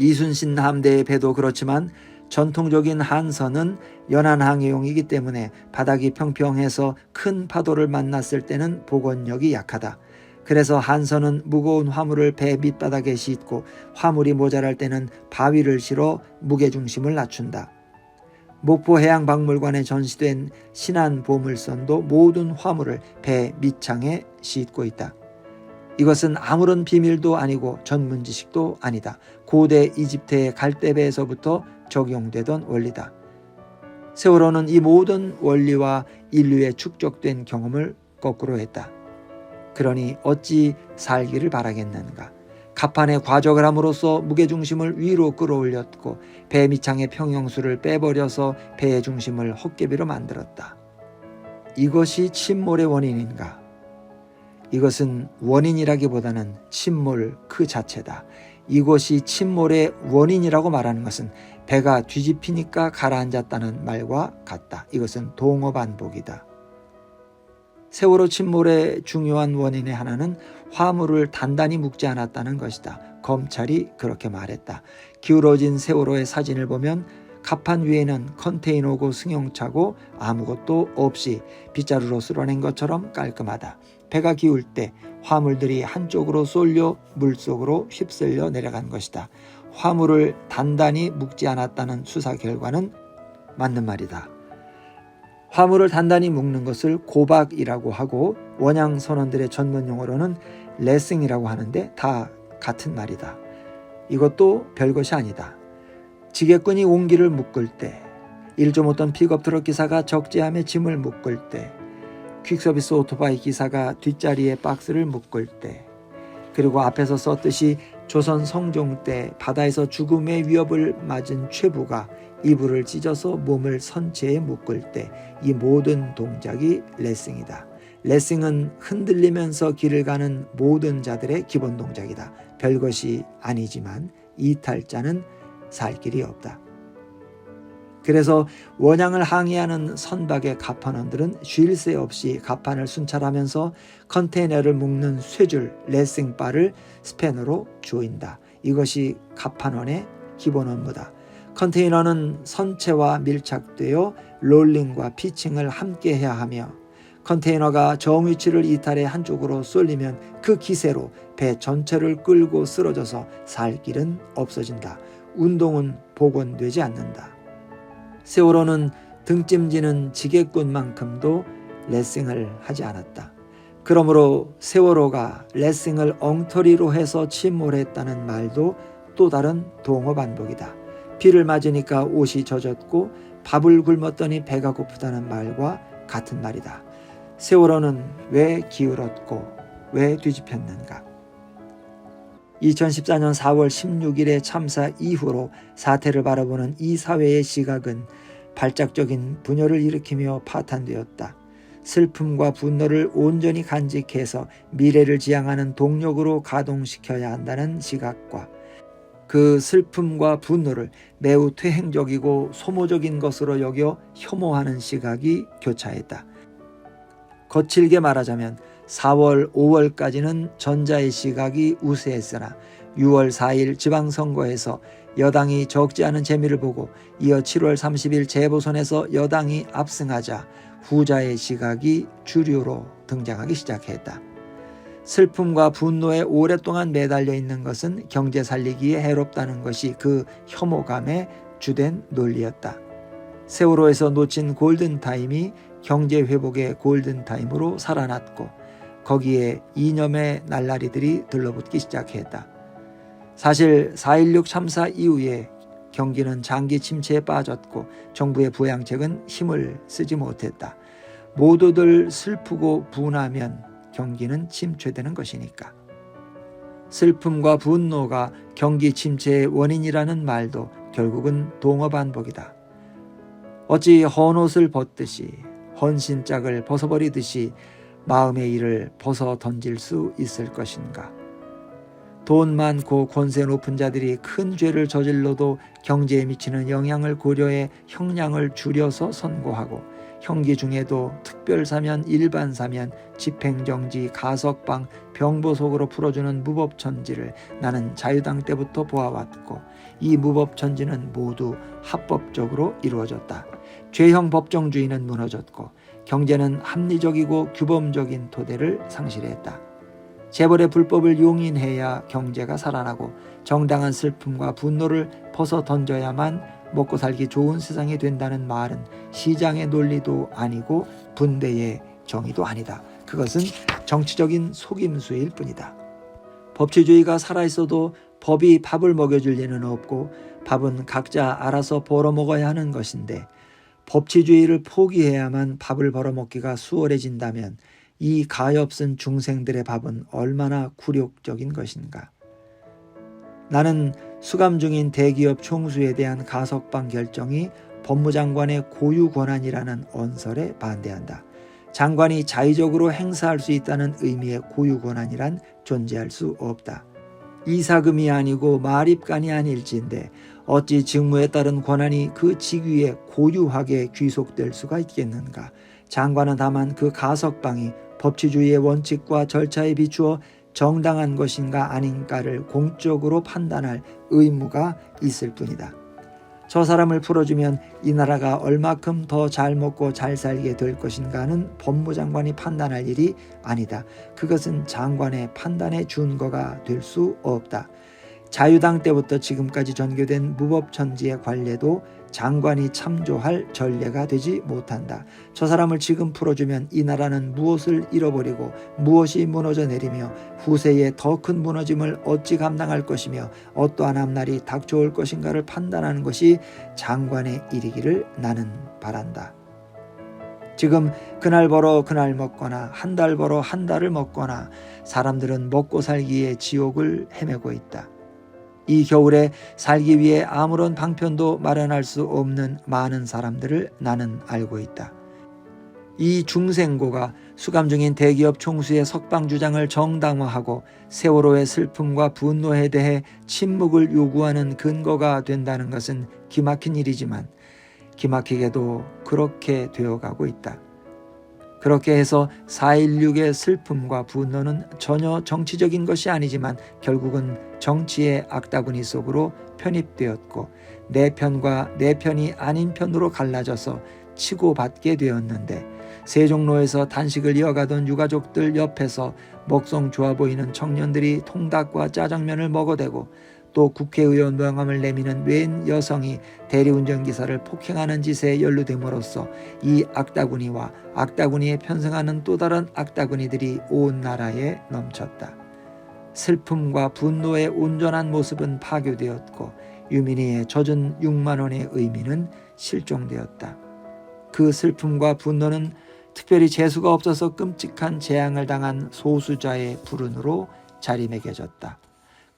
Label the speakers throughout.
Speaker 1: 이순신 함대의 배도 그렇지만 전통적인 한선은 연안 항해용이기 때문에 바닥이 평평해서 큰 파도를 만났을 때는 복원력이 약하다. 그래서 한선은 무거운 화물을 배 밑바닥에 싣고 화물이 모자랄 때는 바위를 실어 무게 중심을 낮춘다. 목포 해양박물관에 전시된 신안 보물선도 모든 화물을 배 밑창에 싣고 있다. 이것은 아무런 비밀도 아니고 전문 지식도 아니다. 고대 이집트의 갈대배에서부터 적용되던 원리다. 세월호는 이 모든 원리와 인류의 축적된 경험을 거꾸로 했다. 그러니 어찌 살기를 바라겠는가? 갑판에 과적을 함으로써 무게중심을 위로 끌어올렸고 배 밑창의 평형수를 빼버려서 배의 중심을 헛개비로 만들었다. 이것이 침몰의 원인인가? 이것은 원인이라기보다는 침몰 그 자체다. 이것이 침몰의 원인이라고 말하는 것은 배가 뒤집히니까 가라앉았다는 말과 같다. 이것은 동어 반복이다. 세월호 침몰의 중요한 원인의 하나는 화물을 단단히 묶지 않았다는 것이다. 검찰이 그렇게 말했다. 기울어진 세월호의 사진을 보면 갑판 위에는 컨테이너고 승용차고 아무것도 없이 빗자루로 쓸어낸 것처럼 깔끔하다. 배가 기울 때 화물들이 한쪽으로 쏠려 물속으로 휩쓸려 내려간 것이다. 화물을 단단히 묶지 않았다는 수사 결과는 맞는 말이다. 화물을 단단히 묶는 것을 고박이라고 하고 원양 선원들의 전문 용어로는 레싱이라고 하는데 다 같은 말이다. 이것도 별것이 아니다. 지게꾼이 옹기를 묶을 때, 일좀 못던 픽업 트럭 기사가 적재함에 짐을 묶을 때, 퀵서비스 오토바이 기사가 뒷자리에 박스를 묶을 때, 그리고 앞에서 썼듯이 조선 성종 때 바다에서 죽음의 위협을 맞은 최부가 이불을 찢어서 몸을 선체에 묶을 때 이 모든 동작이 레싱이다. 레싱은 흔들리면서 길을 가는 모든 자들의 기본 동작이다. 별것이 아니지만 이탈자는 살 길이 없다. 그래서 원양을 항해하는 선박의 갑판원들은 쉴 새 없이 갑판을 순찰하면서 컨테이너를 묶는 쇠줄 레싱바를 스패너로 조인다. 이것이 갑판원의 기본 업무다. 컨테이너는 선체와 밀착되어 롤링과 피칭을 함께 해야 하며 컨테이너가 정위치를 이탈해 한쪽으로 쏠리면 그 기세로 배 전체를 끌고 쓰러져서 살 길은 없어진다. 운동은 복원되지 않는다. 세월호는 등짐지는 지게꾼만큼도 레싱을 하지 않았다. 그러므로 세월호가 레싱을 엉터리로 해서 침몰했다는 말도 또 다른 동어 반복이다. 비를 맞으니까 옷이 젖었고 밥을 굶었더니 배가 고프다는 말과 같은 말이다. 세월호는 왜 기울었고 왜 뒤집혔는가? 2014년 4월 16일의 참사 이후로 사태를 바라보는 이 사회의 시각은 발작적인 분열을 일으키며 파탄되었다. 슬픔과 분노를 온전히 간직해서 미래를 지향하는 동력으로 가동시켜야 한다는 시각과 그 슬픔과 분노를 매우 퇴행적이고 소모적인 것으로 여겨 혐오하는 시각이 교차했다. 거칠게 말하자면 4월, 5월까지는 전자의 시각이 우세했으나 6월 4일 지방선거에서 여당이 적지 않은 재미를 보고 이어 7월 30일 재보선에서 여당이 압승하자 후자의 시각이 주류로 등장하기 시작했다. 슬픔과 분노에 오랫동안 매달려 있는 것은 경제 살리기에 해롭다는 것이 그 혐오감의 주된 논리였다. 세월호에서 놓친 골든타임이 경제 회복의 골든타임으로 살아났고 거기에 이념의 날라리들이 들러붙기 시작했다. 사실 4.16 참사 이후에 경기는 장기 침체에 빠졌고 정부의 부양책은 힘을 쓰지 못했다. 모두들 슬프고 분하면 경기는 침체되는 것이니까. 슬픔과 분노가 경기 침체의 원인이라는 말도 결국은 동어 반복이다. 어찌 헌옷을 벗듯이 헌신짝을 벗어버리듯이 마음의 일을 벗어 던질 수 있을 것인가? 돈 많고 권세 높은 자들이 큰 죄를 저질러도 경제에 미치는 영향을 고려해 형량을 줄여서 선고하고 형기 중에도 특별사면, 일반사면, 집행정지, 가석방, 병보속으로 풀어주는 무법천지를 나는 자유당 때부터 보아왔고 이 무법천지는 모두 합법적으로 이루어졌다. 죄형 법정주의는 무너졌고 경제는 합리적이고 규범적인 토대를 상실했다. 재벌의 불법을 용인해야 경제가 살아나고 정당한 슬픔과 분노를 벗어 던져야만 먹고 살기 좋은 세상이 된다는 말은 시장의 논리도 아니고 분배의 정의도 아니다. 그것은 정치적인 속임수일 뿐이다. 법치주의가 살아있어도 법이 밥을 먹여줄 리는 없고 밥은 각자 알아서 벌어먹어야 하는 것인데 법치주의를 포기해야만 밥을 벌어먹기가 수월해진다면 이 가엾은 중생들의 밥은 얼마나 굴욕적인 것인가. 나는 수감 중인 대기업 총수에 대한 가석방 결정이 법무장관의 고유 권한이라는 언설에 반대한다. 장관이 자의적으로 행사할 수 있다는 의미의 고유 권한이란 존재할 수 없다. 이사금이 아니고 말입간이 아닐진데 어찌 직무에 따른 권한이 그 직위에 고유하게 귀속될 수가 있겠는가? 장관은 다만 그 가석방이 법치주의의 원칙과 절차에 비추어 정당한 것인가 아닌가를 공적으로 판단할 의무가 있을 뿐이다. 저 사람을 풀어주면 이 나라가 얼마큼 더 잘 먹고 잘 살게 될 것인가는 법무장관이 판단할 일이 아니다. 그것은 장관의 판단의 준거가 될 수 없다. 자유당 때부터 지금까지 전개된 무법천지의 관례도 장관이 참조할 전례가 되지 못한다. 저 사람을 지금 풀어주면 이 나라는 무엇을 잃어버리고 무엇이 무너져 내리며 후세에 더 큰 무너짐을 어찌 감당할 것이며 어떠한 앞날이 닥쳐올 것인가를 판단하는 것이 장관의 일이기를 나는 바란다. 지금 그날 벌어 그날 먹거나 한 달 벌어 한 달을 먹거나 사람들은 먹고 살기에 지옥을 헤매고 있다. 이 겨울에 살기 위해 아무런 방편도 마련할 수 없는 많은 사람들을 나는 알고 있다. 이 중생고가 수감 중인 대기업 총수의 석방 주장을 정당화하고 세월호의 슬픔과 분노에 대해 침묵을 요구하는 근거가 된다는 것은 기막힌 일이지만 기막히게도 그렇게 되어가고 있다. 그렇게 해서 4.16의 슬픔과 분노는 전혀 정치적인 것이 아니지만 결국은 정치의 악다구니 속으로 편입되었고 내 편과 내 편이 아닌 편으로 갈라져서 치고받게 되었는데 세종로에서 단식을 이어가던 유가족들 옆에서 먹성 좋아 보이는 청년들이 통닭과 짜장면을 먹어대고 또 국회의원 명함을 내미는 웬 여성이 대리운전기사를 폭행하는 짓에 연루됨으로써 이 악다구니와 악다구니에 편승하는 또 다른 악다구니들이 온 나라에 넘쳤다. 슬픔과 분노의 온전한 모습은 파괴되었고 유민이의 젖은 6만 원의 의미는 실종되었다. 그 슬픔과 분노는 특별히 재수가 없어서 끔찍한 재앙을 당한 소수자의 불운으로 자리매겨졌다.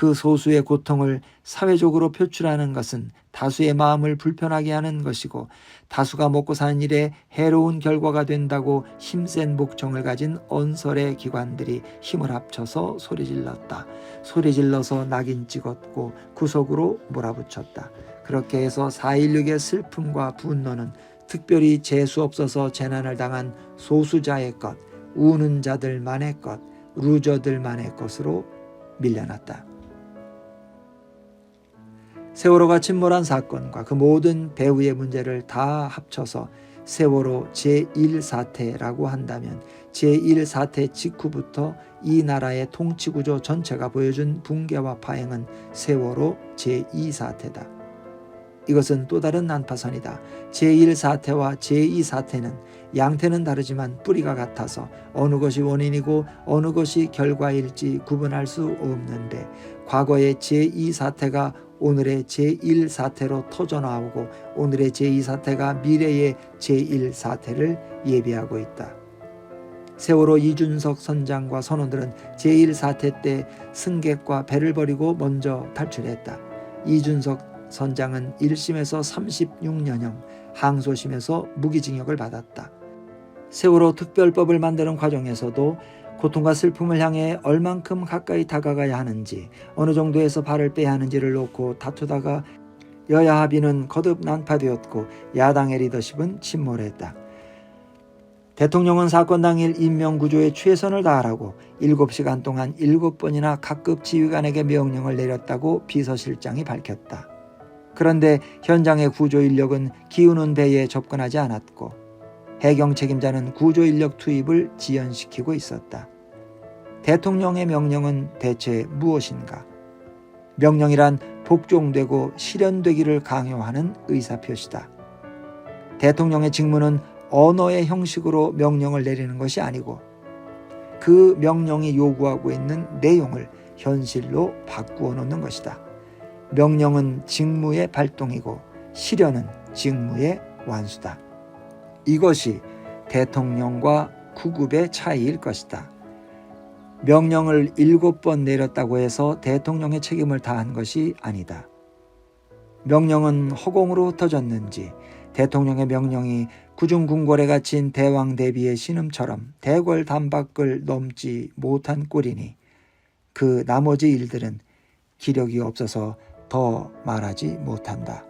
Speaker 1: 그 소수의 고통을 사회적으로 표출하는 것은 다수의 마음을 불편하게 하는 것이고 다수가 먹고 사는 일에 해로운 결과가 된다고 힘센 목청을 가진 언설의 기관들이 힘을 합쳐서 소리질렀다. 소리질러서 낙인 찍었고 구석으로 몰아붙였다. 그렇게 해서 4.16의 슬픔과 분노는 특별히 재수 없어서 재난을 당한 소수자의 것, 우는 자들만의 것, 루저들만의 것으로 밀려났다. 세월호가 침몰한 사건과 그 모든 배후의 문제를 다 합쳐서 세월호 제1사태라고 한다면 제1사태 직후부터 이 나라의 통치구조 전체가 보여준 붕괴와 파행은 세월호 제2사태다. 이것은 또 다른 난파선이다. 제1사태와 제2사태는 양태는 다르지만 뿌리가 같아서 어느 것이 원인이고 어느 것이 결과일지 구분할 수 없는데 과거의 제2사태가 오늘의 제1사태로 터져나오고 오늘의 제2사태가 미래의 제1사태를 예비하고 있다. 세월호 이준석 선장과 선원들은 제1사태 때 승객과 배를 버리고 먼저 탈출했다. 이준석 선장은 1심에서 36년형, 항소심에서 무기징역을 받았다. 세월호 특별법을 만드는 과정에서도 고통과 슬픔을 향해 얼만큼 가까이 다가가야 하는지 어느 정도에서 발을 빼야 하는지를 놓고 다투다가 여야 합의는 거듭 난파되었고 야당의 리더십은 침몰했다. 대통령은 사건 당일 인명구조에 최선을 다하라고 7시간 동안 7번이나 각급 지휘관에게 명령을 내렸다고 비서실장이 밝혔다. 그런데 현장의 구조 인력은 기우는 배에 접근하지 않았고 해경 책임자는 구조 인력 투입을 지연시키고 있었다. 대통령의 명령은 대체 무엇인가? 명령이란 복종되고 실현되기를 강요하는 의사표시다. 대통령의 직무는 언어의 형식으로 명령을 내리는 것이 아니고 그 명령이 요구하고 있는 내용을 현실로 바꾸어 놓는 것이다. 명령은 직무의 발동이고 실현은 직무의 완수다. 이것이 대통령과 구급의 차이일 것이다. 명령을 일곱 번 내렸다고 해서 대통령의 책임을 다한 것이 아니다. 명령은 허공으로 흩어졌는지 대통령의 명령이 구중궁궐에 갇힌 대왕 대비의 신음처럼 대궐 단박을 넘지 못한 꼴이니 그 나머지 일들은 기력이 없어서 더 말하지 못한다.